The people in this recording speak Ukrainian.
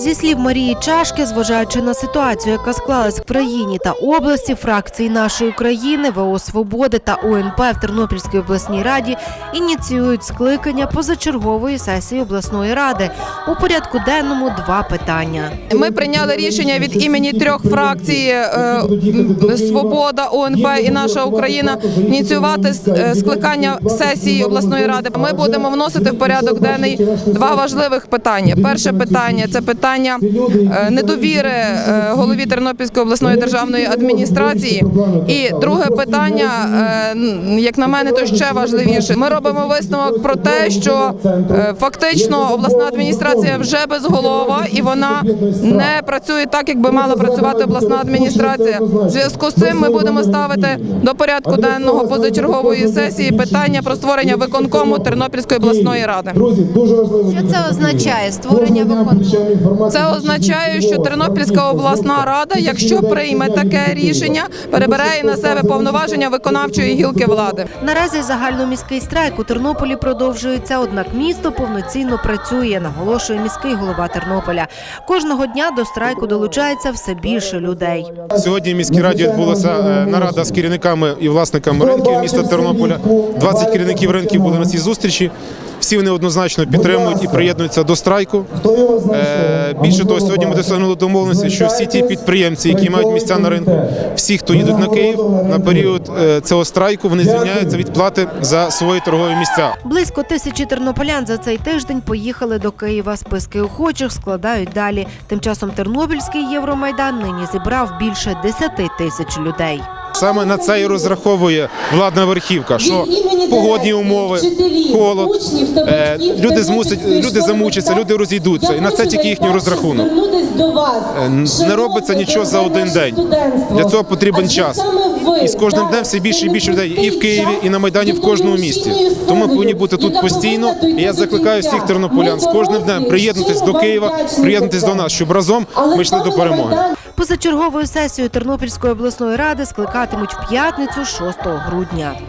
Зі слів Марії Чашки, зважаючи на ситуацію, яка склалась в країні та області, фракції нашої країни, ВО Свободи та УНП в Тернопільській обласній раді ініціюють скликання позачергової сесії обласної ради. У порядку денному два питання. Ми прийняли рішення від імені трьох фракцій е, Свобода, ОНП і наша Україна ініціювати е, скликання сесії обласної ради. Ми будемо вносити в порядок денний два важливих питання. Перше питання це питання е, недовіри е, голові Тернопільської обласної державної адміністрації. І друге питання, е, як на мене, то ще важливіше. Ми робимо висновок про те, що фактично обласна адміністрація вже безголова і вона не працює так, як би мала працювати обласна адміністрація. В зв'язку з цим ми будемо ставити до порядку денного позачергової сесії питання про створення виконкому Тернопільської обласної ради. Друзі, дуже важливо. Що це означає створення виконкому? Це означає, що Тернопільська обласна рада, якщо прийме таке рішення, перебирає на себе повноваження виконавчої гілки влади. Наразі загальноміський страйк у Тернополі продовжується, однак місто повноцінно працює, наголошує міський голова Тернополя. Кожного дня до страйку долучається все більше людей. Сьогодні в міській раді відбулася е, нарада з керівниками і власниками ринків міста Тернополя. 20 керівників ринків були на цій зустрічі. Всі вони однозначно підтримують і приєднуються до страйку. Хто його знає? Е, Більше того, сьогодні ми досягнули домовленості, що всі ті підприємці, які мають місця на ринку, всі, хто їдуть на Київ на період е, цього страйку, вони звільняються від плати за свої торгові місця. Близько тисячі тернополян за цей тиждень поїхали до Києва. Списки охочих складають далі. Тим часом Тернопільський Євромайдан нині зібрав більше 10 тисяч людей. Саме на це і розраховує владна верхівка, що погодні умови, холод, е, люди змусять, люди замучаться, люди розійдуться, і на це тільки їхній розрахунок. Е, Не робиться нічого за один день. Для цього потрібен час. І з кожним днем все більше і більше людей і в Києві, і на Майдані в кожному місті. Тому повинні бути тут постійно. І я закликаю всіх тернополян з кожним днем приєднатись до Києва, приєднатись до нас, щоб разом ми йшли до перемоги. Позачерговою сесією Тернопільської обласної ради скликатимуть в п'ятницю 6 грудня.